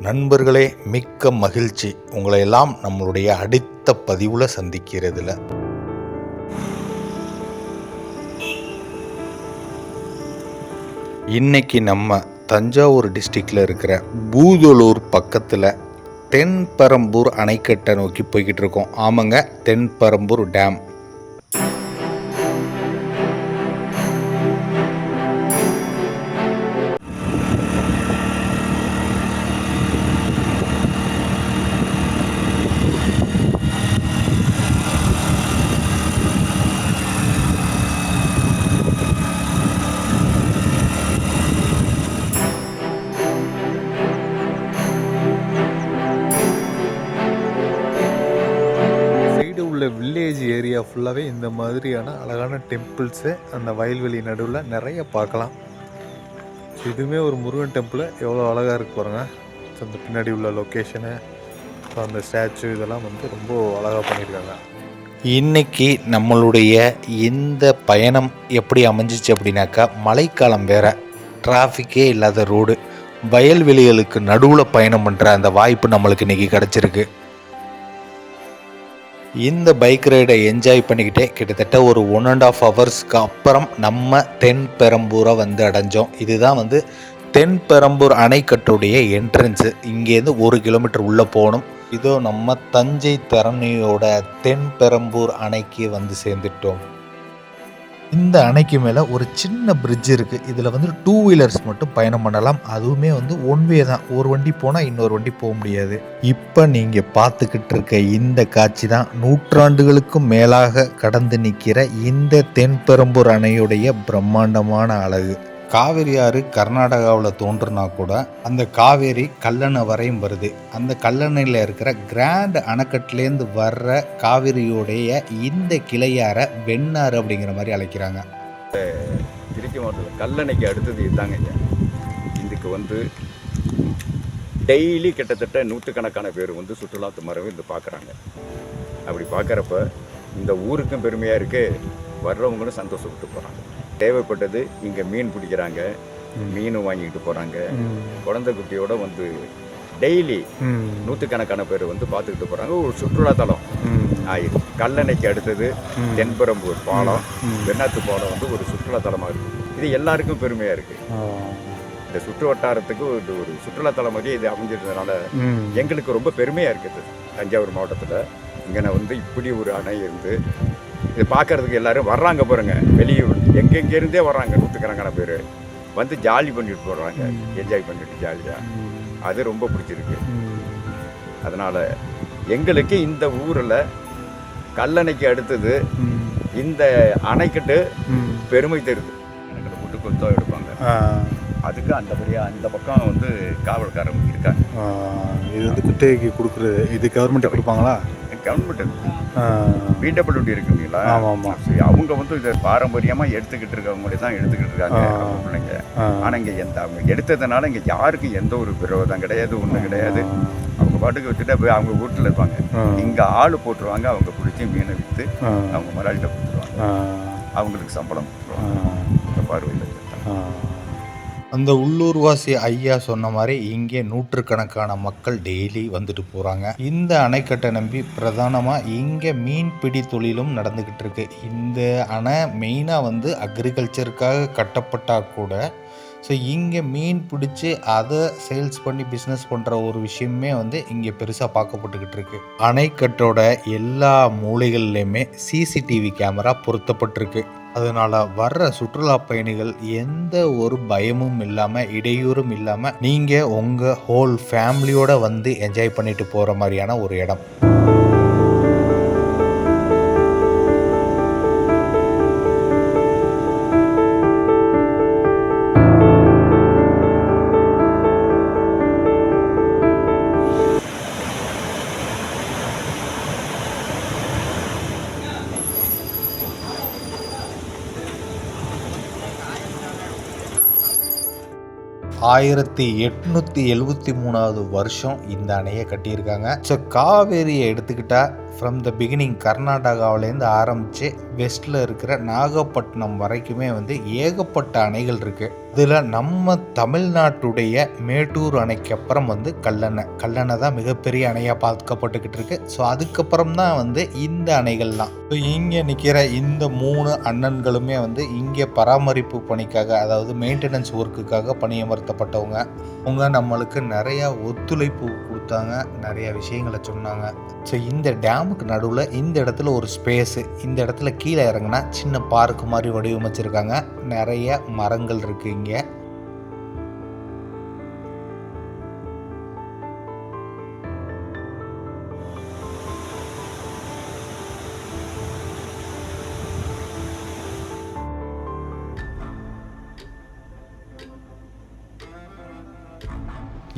நண்பர்களே மிக்க மகிழ்ச்சி. உங்களை எல்லாம் நம்மளுடைய அடுத்த பதிவில் சந்திக்கிறதுல இன்னைக்கு நம்ம தஞ்சாவூர் டிஸ்ட்ரிக்டில் இருக்கிற பூதலூர் பக்கத்தில் தென்பரம்பூர் அணைக்கட்டை நோக்கி போய்கிட்டு இருக்கோம். ஆமாங்க தென்பரம்பூர் டேம். வில்லேஜ் ஏரியா ஃபுல்லாகவே இந்த மாதிரியான அழகான டெம்பிள்ஸு அந்த வயல்வெளி நடுவில் நிறைய பார்க்கலாம். இதுவுமே ஒரு முருகன் டெம்பிள் எவ்வளோ அழகாக இருக்கு பாருங்க. ஸோ அந்த பின்னாடி உள்ள லொக்கேஷனு ஸோ அந்த ஸ்டாச்சு இதெல்லாம் வந்து ரொம்ப அழகாக பண்ணியிருக்காங்க. இன்னைக்கு நம்மளுடைய இந்த பயணம் எப்படி அமைஞ்சிச்சு அப்படின்னாக்கா மழைக்காலம் வேற. டிராஃபிக்கே இல்லாத ரோடு வயல்வெளிகளுக்கு நடுவில் பயணம் பண்ணுற அந்த வாய்ப்பு நம்மளுக்கு இன்றைக்கி கிடச்சிருக்கு. இந்த பைக் ரைடை என்ஜாய் பண்ணிக்கிட்டே கிட்டத்தட்ட ஒரு ஒன் அண்ட் ஆஃப் ஹவர்ஸ்க்கு அப்புறம் நம்ம தென் பெரம்பூரை வந்து அடைஞ்சோம். இதுதான் வந்து தென்பெரம்பூர் அணைக்கட்டுடைய என்ட்ரன்ஸு இங்கேருந்து ஒரு கிலோமீட்டர் உள்ளே போகணும். இதோ நம்ம தஞ்சை தரணியோட தென்பெரம்பூர் அணைக்கு வந்து சேர்ந்துட்டோம். இந்த அணைக்கு மேலே ஒரு சின்ன பிரிட்ஜ் இருக்குது இதில் வந்து டூ வீலர்ஸ் மட்டும் பயணம் பண்ணலாம். அதுவுமே வந்து ஒன் வே தான். ஒரு வண்டி போனால் இன்னொரு வண்டி போக முடியாது. இப்போ நீங்கள் பார்த்துக்கிட்டு இருக்க இந்த காட்சி தான் நூற்றாண்டுகளுக்கும் மேலாக கடந்து நிற்கிற இந்த தென்பெரும்பூர் அணையுடைய பிரம்மாண்டமான அழகு. காவேரி ஆறு கர்நாடகாவில் தோன்றுனா கூட அந்த காவேரி கல்லணை வரையும் வருது. அந்த கல்லணையில் இருக்கிற கிராண்ட் அணைக்கட்டுலேருந்து வர்ற காவிரியோடைய இந்த கிளையாரை வெண்ணாறு அப்படிங்கிற மாதிரி அழைக்கிறாங்க. திருச்சி மாவட்டத்தில் கல்லணைக்கு அடுத்தது இதுதாங்க ஐயா. இதுக்கு வந்து டெய்லி கிட்டத்தட்ட நூற்றுக்கணக்கான பேர் வந்து சுற்றுலாத்து மரபு இந்த பார்க்குறாங்க. அப்படி பார்க்குறப்ப இந்த ஊருக்கும் பெருமையாக இருக்குது வர்றவங்களும் சந்தோஷப்பட்டு போகிறாங்க தேவைப்பட்டது இங்கே மீன் பிடிக்கிறாங்க மீன் வாங்கிக்கிட்டு போகிறாங்க குழந்தை குட்டியோட வந்து டெய்லி நூற்றுக்கணக்கான பேர் வந்து பார்த்துக்கிட்டு போகிறாங்க ஒரு சுற்றுலாத்தலம் ஆயிடுது கல்லணைக்கு அடுத்தது தென்பெரம்பூர் பாலம் வெண்ணாத்து பாலம் வந்து ஒரு சுற்றுலாத்தலமாக இருக்குது இது எல்லாருக்கும் பெருமையாக இருக்குது இந்த சுற்று வட்டாரத்துக்கு ஒரு ஒரு சுற்றுலாத்தலமாகவே இது அமைஞ்சிருந்ததுனால எங்களுக்கு ரொம்ப பெருமையாக இருக்குது தஞ்சாவூர் மாவட்டத்தில். இங்கே வந்து இப்படி ஒரு அணை இருந்து இது பார்க்கறதுக்கு எல்லாரும் வர்றாங்க பாருங்க. வெளியூர் எங்கெங்கேருந்தே வர்றாங்க. நூற்றுக்கணக்கான பேர். வந்து ஜாலி பண்ணிட்டு போகிறாங்க என்ஜாய் பண்ணிட்டு ஜாலியாக அது ரொம்ப பிடிச்சிருக்கு. அதனால் எங்களுக்கு இந்த ஊரில் கல்லணைக்கு அடுத்தது இந்த அணைக்கட்டு பெருமை தருது. அணைக்கட்டு போட்டு கொத்தம் எடுப்பாங்க. அதுக்கு அந்த வழியாக அந்த பக்கம் வந்து காவல்காரங்க இருக்காங்க. இது வந்து குத்தகைக்கு கொடுக்குறது. இது கவர்மெண்ட்டை கொடுப்பாங்களா? கவர்மெண்ட் பிடபிள்யூடி இருக்குங்களா ஆமாம் ஆமாம். சரி, அவங்க வந்து இதை பாரம்பரியமாக எடுத்துக்கிட்டு இருக்கவங்களே தான் எடுத்துக்கிட்டு இருக்காங்க. அவங்க பிள்ளைங்க. ஆனால் இங்கே எந்த அவங்க எடுத்ததுனால இங்கே யாருக்கும் எந்த ஒரு விரோதம் கிடையாது ஒன்றும் கிடையாது. அவங்க பாட்டுக்கு வச்சுட்டு போய் அவங்க வீட்டில் இருப்பாங்க. இங்கே ஆள் போட்டுருவாங்க அவங்க பிடிச்சி மீனை விற்று அவங்க முதலாளிகிட்ட கொடுத்துருவாங்க. அவங்களுக்கு சம்பளம் பார்வையில் அந்த உள்ளூர்வாசி ஐயா சொன்ன மாதிரி இங்கே நூற்றுக்கணக்கான மக்கள் டெய்லி வந்துட்டு போகிறாங்க இந்த அணைக்கட்டை நம்பி பிரதானமாக இங்கே மீன்பிடி தொழிலும் நடந்துக்கிட்டு இருக்கு. இந்த அணை மெயினாக வந்து அக்ரிகல்ச்சருக்காக கட்டப்பட்டா கூட ஸோ இங்கே மீன் பிடிச்சி அதை சேல்ஸ் பண்ணி பிஸ்னஸ் பண்ணுற ஒரு விஷயமே வந்து இங்கே பெருசாக பார்க்கப்பட்டுக்கிட்டு இருக்கு. அணைக்கட்டோட எல்லா மூலைகள்லையுமே சிசிடிவி கேமரா பொருத்தப்பட்டிருக்கு. அதனால வர்ற சுற்றுலா பயணிகள் எந்த ஒரு பயமும் இல்லாமல் இடையூறும் இல்லாமல் நீங்கள் உங்கள் ஹோல் ஃபேமிலியோடு வந்து என்ஜாய் பண்ணிட்டு போகிற மாதிரியான ஒரு இடம். ஆயிரத்தி எட்நூற்றி எழுபத்தி மூணாவது வருஷம் இந்த அணையை கட்டியிருக்காங்க. ஸோ காவேரியை எடுத்துக்கிட்டா ஃப்ரம் த பிகினிங் கர்நாடகாவிலேருந்து ஆரம்பித்து வெஸ்ட்டில் இருக்கிற நாகப்பட்டினம் வரைக்குமே வந்து ஏகப்பட்ட அணைகள் இருக்குது இதில் நம்ம தமிழ்நாட்டுடைய மேட்டூர் அணைக்கு அப்புறம் வந்து கல்லணை. கல்லணை தான் மிகப்பெரிய அணையாக பார்க்கப்பட்டுக்கிட்டு இருக்கு. ஸோ அதுக்கப்புறம் தான் வந்து இந்த அணைகள்லாம். ஸோ இங்கே நிற்கிற இந்த மூணு அண்ணன்களுமே வந்து இங்கே பராமரிப்பு பணிக்காக அதாவது மெயின்டெனன்ஸ் ஒர்க்குக்காக பணியமர்த்தப்பட்டவங்க. அவங்க நம்மளுக்கு நிறையா ஒத்துழைப்பு கொடுத்தாங்க நிறைய விஷயங்களை சொன்னாங்க. ஸோ இந்த டேமுக்கு நடுவில் இந்த இடத்துல ஒரு ஸ்பேஸு இந்த இடத்துல கீழே இறங்குனா சின்ன பார்க் மாதிரி வடிவமைச்சிருக்காங்க. நிறைய மரங்கள் இருக்குது இங்கே.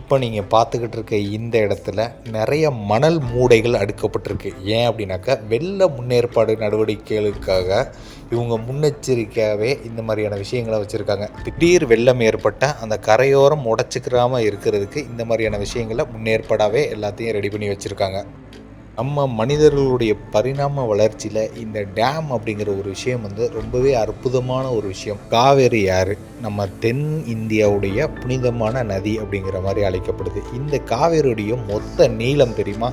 இப்போ நீங்கள் பார்த்துக்கிட்டு இருக்க இந்த இடத்துல நிறைய மணல் மூடைகள் அடுக்கப்பட்டிருக்கு. ஏன் அப்படின்னாக்கா வெள்ள முன்னேற்பாடு நடவடிக்கைகளுக்காக இவங்க முன்னெச்சரிக்கையாகவே இந்த மாதிரியான விஷயங்களை வச்சுருக்காங்க. திடீர் வெள்ளம் ஏற்பட்ட அந்த கரையோரம் உடச்சிக்கிறாமல் இருக்கிறதுக்கு இந்த மாதிரியான விஷயங்களை முன்னேற்பாடாகவே எல்லாத்தையும் ரெடி பண்ணி வச்சுருக்காங்க. நம்ம மனிதர்களுடைய பரிணாம வளர்ச்சியில் இந்த டேம் அப்படிங்கிற ஒரு விஷயம் வந்து ரொம்பவே அற்புதமான ஒரு விஷயம். காவேரி யாரு நம்ம தென் இந்தியாவுடைய புனிதமான நதி அப்படிங்கிற மாதிரி அழைக்கப்படுது. இந்த காவேரியுடைய மொத்த நீளம் தெரியுமா?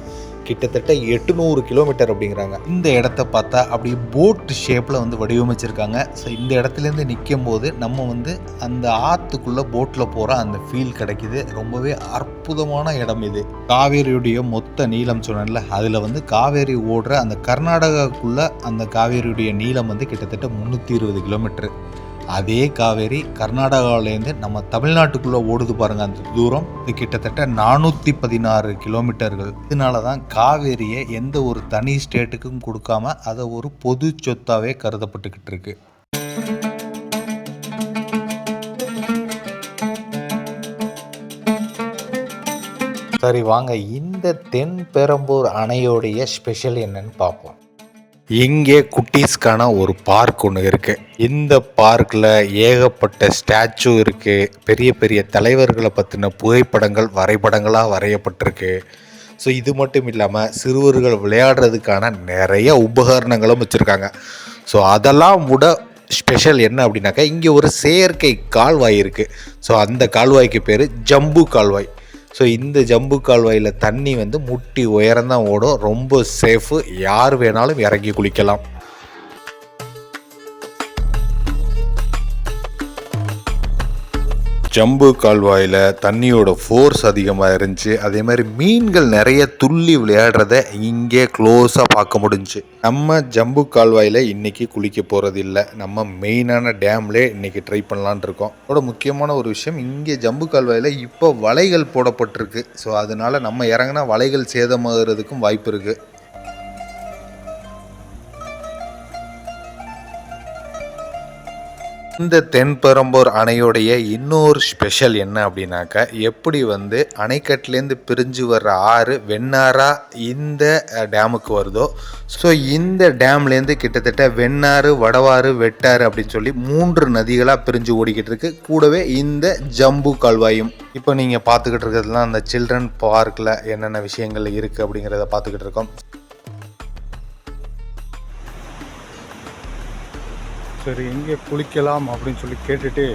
கிட்டத்தட்ட எட்டுநூறு கிலோமீட்டர் அப்படிங்கிறாங்க. இந்த இடத்த பார்த்தா அப்படி போட் ஷேப்பில் வந்து வடிவமைச்சிருக்காங்க. ஸோ இந்த இடத்துலேருந்து நிற்கும் போது நம்ம வந்து அந்த ஆற்றுக்குள்ளே போட்டில் போகிற அந்த ஃபீல் கிடைக்குது. ரொம்பவே அற்புதமான இடம் இது. காவேரியுடைய மொத்த நீளம் சொன்னேன்ல அதில் வந்து காவேரி ஓடுற அந்த கர்நாடகாக்குள்ளே அந்த காவேரியுடைய நீளம் வந்து கிட்டத்தட்ட முந்நூற்றி இருபது கிலோமீட்டர். அதே காவேரி கர்நாடகாவிலேருந்து நம்ம தமிழ்நாட்டுக்குள்ளே ஓடுது பாருங்கள் அந்த தூரம். இது கிட்டத்தட்ட நானூற்றி பதினாறு கிலோமீட்டர்கள். இதனால தான் காவேரியை எந்த ஒரு தனி ஸ்டேட்டுக்கும் கொடுக்காம அதை ஒரு பொது சொத்தாகவே கருதப்பட்டுக்கிட்டு இருக்கு. சரி வாங்க. இந்த தென் பெரம்பூர் அணையோடைய ஸ்பெஷல் என்னன்னு பார்ப்போம். இங்கே குட்டீஸ்க்கான ஒரு பார்க் ஒன்று இருக்குது இந்த பார்க்கில் ஏகப்பட்ட ஸ்டாச்சு இருக்குது பெரிய பெரிய தலைவர்களை பற்றின புகைப்படங்கள் வரைபடங்களாக வரையப்பட்டிருக்கு. ஸோ இது மட்டும் இல்லாமல் சிறுவர்கள் விளையாடுறதுக்கான நிறைய உபகரணங்களும் வச்சுருக்காங்க. ஸோ அதெல்லாம் விட ஸ்பெஷல் என்ன அப்படின்னாக்கா இங்கே ஒரு செயற்கை கால்வாய் இருக்குது ஸோ அந்த கால்வாய்க்கு பேர் ஜம்பு கால்வாய். ஸோ இந்த ஜம்பு கால்வாயில் தண்ணி வந்து முட்டி உயரம்தான் ஓடும். ரொம்ப சேஃபு யார் வேணாலும் இறங்கி குளிக்கலாம். ஜம்பு கால்வாயில் தண்ணியோட ஃபோர்ஸ் அதிகமாக இருந்துச்சு. அதே மாதிரி மீன்கள் நிறைய துள்ளி விளையாடுறத இங்கே க்ளோஸாக பார்க்க முடிஞ்சுச்சு. நம்ம ஜம்பு கால்வாயில் இன்றைக்கி குளிக்க போகிறது இல்லை. நம்ம மெயினான டேம்லே இன்றைக்கி ட்ரை பண்ணலான் இருக்கோம். அதோட முக்கியமான ஒரு விஷயம் இங்கே ஜம்பு கால்வாயில் இப்போ வலைகள் போடப்பட்டிருக்கு. ஸோ அதனால நம்ம இறங்கினா வலைகள் சேதமாகிறதுக்கும் வாய்ப்பு இருக்குது இந்த தென்பெரம்பூர் அணையோடைய இன்னொரு ஸ்பெஷல் என்ன அப்படின்னாக்கா எப்படி வந்து அணைக்கட்டிலேருந்து பிரிஞ்சு வர்ற ஆறு வெண்ணாரா இந்த டேமுக்கு வருதோ ஸோ இந்த டேம்லேருந்து கிட்டத்தட்ட வெண்ணாறு வடவாறு வெட்டாறு அப்படின்னு சொல்லி மூன்று நதிகளாக பிரிஞ்சு ஓடிக்கிட்டு இருக்கு. கூடவே இந்த ஜம்பு கால்வாயும். இப்போ நீங்கள் பார்த்துக்கிட்டு இருக்கிறதுலாம் அந்த சில்ட்ரன் பார்க்கில் என்னென்ன விஷயங்கள் இருக்குது அப்படிங்கிறத பார்த்துக்கிட்டு இருக்கோம். சரி எங்கே குளிக்கலாம் அப்படின்னு சொல்லி கேட்டுட்டு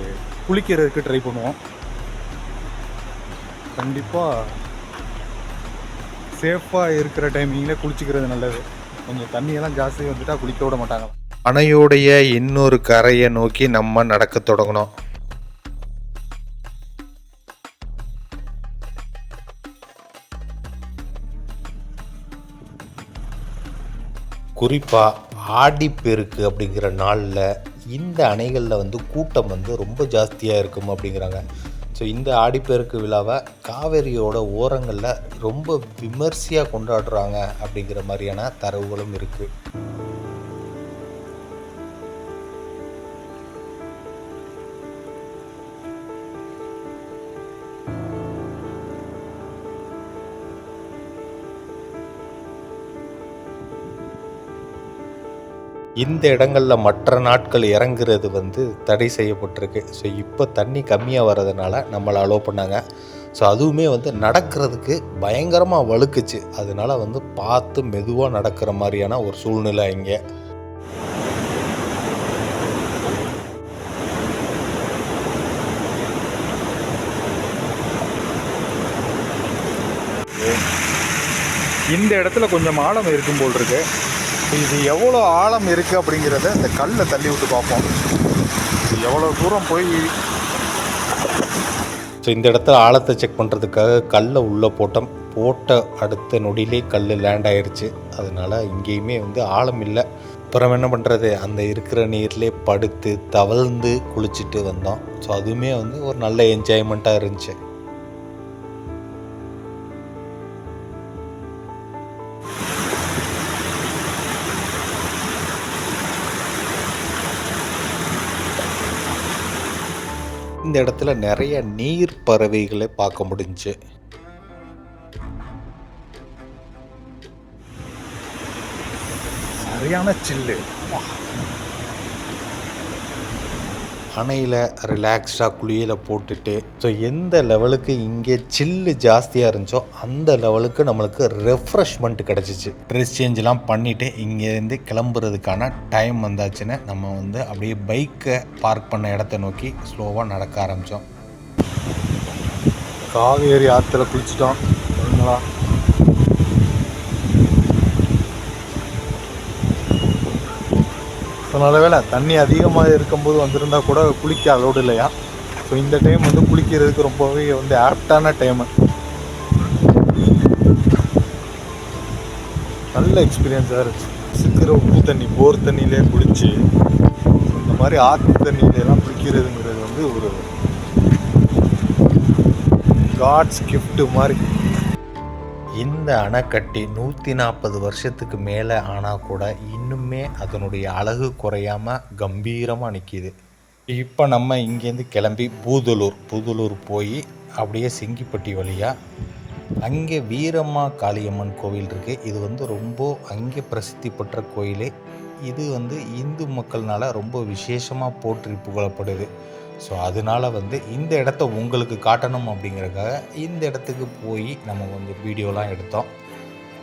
குளிக்கிறதுக்கு ட்ரை பண்ணுவோம். கண்டிப்பாக சேஃபாக இருக்கிற டைமிங்கில் குளிச்சிக்கிறது நல்லது. கொஞ்சம் தண்ணியெல்லாம் ஜாஸ்தி வந்துட்டால் குளிக்க விட மாட்டாங்க. அணையோடைய இன்னொரு கரையை நோக்கி நம்ம நடக்க தொடங்கணும். குறிப்பாக ஆடிப்பெருக்கு அப்படிங்கிற நாளில் இந்த அணைகளில் வந்து கூட்டம் வந்து ரொம்ப ஜாஸ்தியாக இருக்கும் அப்படிங்கிறாங்க. ஸோ இந்த ஆடிப்பெருக்கு விழாவை காவேரியோட ஓரங்களில் ரொம்ப விமர்சையாக கொண்டாடுறாங்க அப்படிங்கிற மாதிரியான தரவுகளும் இருக்குது இந்த இடங்களில் மற்ற நாட்கள் இறங்குறது வந்து தடை செய்யப்பட்டிருக்கு. ஸோ இப்போ தண்ணி கம்மியாக வர்றதுனால நம்மளை அலோவ் பண்ணாங்க. ஸோ அதுவுமே வந்து நடக்கிறதுக்கு பயங்கரமாக வழுக்குச்சு. அதனால வந்து பார்த்து மெதுவாக நடக்கிற மாதிரியான ஒரு சூழ்நிலை இங்கே. இந்த இடத்துல கொஞ்சம் ஆழம் இருக்கும் போல் இருக்குது இது எவ்வளோ ஆழம் இருக்குது அப்படிங்கிறத இந்த கல்லை தள்ளி விட்டு பார்ப்போம். எவ்வளோ தூரம் போய் ஸோ இந்த இடத்துல ஆழத்தை செக் பண்ணுறதுக்காக கல்லை உள்ளே போட்டோம். போட்ட அடுத்த நொடியிலே கல் லேண்ட் ஆயிடுச்சு அதனால் இங்கேயுமே வந்து ஆழம் இல்லை. அப்புறம் என்ன பண்ணுறது அந்த இருக்கிற நீர்லேயே படுத்து தவழ்ந்து குளிச்சுட்டு வந்தோம். ஸோ அதுவுமே வந்து ஒரு நல்ல என்ஜாய்மெண்ட்டாக இருந்துச்சு. இந்த இடத்துல நிறைய நீர் பறவைகளை பார்க்க முடிஞ்சு. சரியான சில்லு. அணையில் ரிலாக்ஸ்டாக குளியில் போட்டுட்டு ஸோ எந்த லெவலுக்கு இங்கே சில்லு ஜாஸ்தியாக இருந்துச்சோ அந்த லெவலுக்கு நம்மளுக்கு ரெஃப்ரெஷ்மெண்ட் கிடச்சிச்சு. ட்ரெஸ் சேஞ்செலாம் பண்ணிவிட்டு இங்கேருந்து கிளம்புறதுக்கான டைம் வந்தாச்சுன்னு நம்ம வந்து அப்படியே பைக்கை பார்க் பண்ண இடத்த நோக்கி ஸ்லோவாக நடக்க ஆரம்பித்தோம் காவேரி ஆற்றுல குளிச்சிட்டோம். ஸோ நல்ல தண்ணி அதிகமாக இருக்கும்போது வந்திருந்தால் கூட குளிக்க அலோடு இல்லையா? ஸோ இந்த டைம் வந்து குளிக்கிறதுக்கு ரொம்பவே வந்து ஆப்டான டைமு நல்ல எக்ஸ்பீரியன்ஸாக இருந்துச்சு. சிக்கிற உப்பு தண்ணி போர் தண்ணியிலே குளிச்சு இந்த மாதிரி ஆற்று தண்ணியிலலாம் குளிக்கிறதுங்கிறது வந்து ஒரு காட்ஸ் கிஃப்ட்டு மாதிரி. இந்த அணைக்கட்டி நூற்றி நாற்பது வருஷத்துக்கு மேலே ஆனால் கூட இன்னுமே அதனுடைய அழகு குறையாமல் கம்பீரமாக நிற்கிது இப்போ நம்ம இங்கேருந்து கிளம்பி பூதலூர் பூதலூர் போய் அப்படியே செங்கிப்பட்டி வழியாக அங்கே வீரம்மா காளியம்மன் கோவில் இருக்குது இது வந்து ரொம்ப அங்கே பிரசித்தி பெற்ற கோயிலே. இது வந்து இந்து மக்கள்னால ரொம்ப விசேஷமாக போற்றி புகழப்படுது. ஸோ அதனால வந்து இந்த இடத்த உங்களுக்கு காட்டணும் அப்படிங்கிறக்காக இந்த இடத்துக்கு போய் நம்ம கொஞ்சம் வீடியோலாம் எடுத்தோம்.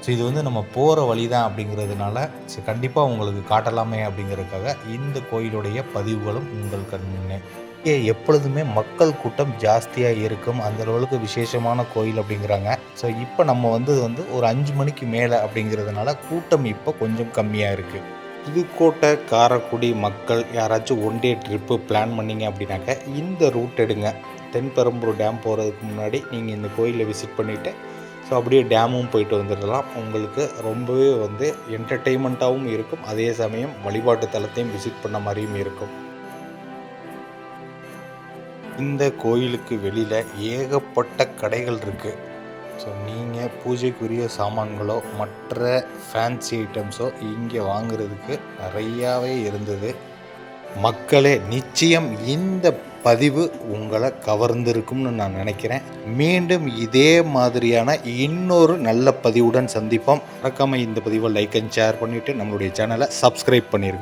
ஸோ இது வந்து நம்ம போகிற வழி தான் அப்படிங்கிறதுனால ஸோ கண்டிப்பாக உங்களுக்கு காட்டலாமே அப்படிங்கிறதுக்காக இந்த கோயிலுடைய பதிவுகளும் உங்கள் கண்ணு இங்கே எப்பொழுதுமே மக்கள் கூட்டம் ஜாஸ்தியாக இருக்கும். அந்த அளவுக்கு விசேஷமான கோயில் அப்படிங்கிறாங்க. ஸோ இப்போ நம்ம வந்தது வந்து ஒரு அஞ்சு மணிக்கு மேலே அப்படிங்கிறதுனால கூட்டம் இப்போ கொஞ்சம் கம்மியாக இருக்குது புதுக்கோட்டை காரைக்குடி மக்கள் யாராச்சும் ஒன் டே ட்ரிப்பு பிளான் பண்ணீங்க அப்படின்னாக்க இந்த ரூட் எடுங்க. தென்பெரம்பூர் டேம் போகிறதுக்கு முன்னாடி நீங்கள் இந்த கோயிலை விசிட் பண்ணிவிட்டு ஸோ அப்படியே டேமும் போயிட்டு வந்துடலாம். உங்களுக்கு ரொம்பவே வந்து என்டர்டெயின்மெண்ட்டாகவும் இருக்கும். அதே சமயம் வழிபாட்டு தலத்தையும் விசிட் பண்ண மாதிரியும் இருக்கும். இந்த கோயிலுக்கு வெளியில் ஏகப்பட்ட கடைகள் இருக்குது ஸோ நீங்கள் பூஜைக்குரிய சாமான்களோ மற்ற ஃபேன்சி ஐட்டம்ஸோ இங்கே வாங்குறதுக்கு நிறையாவே இருந்தது. மக்களே நிச்சயம் இந்த பதிவு உங்களை கவர்ந்திருக்கும்னு நான் நினைக்கிறேன். மீண்டும் இதே மாதிரியான இன்னொரு நல்ல பதிவுடன் சந்திப்போம். மறக்காமல் இந்த பதிவை லைக் அண்ட் ஷேர் பண்ணிவிட்டு நம்மளுடைய சேனலை சப்ஸ்கிரைப் பண்ணிடுங்க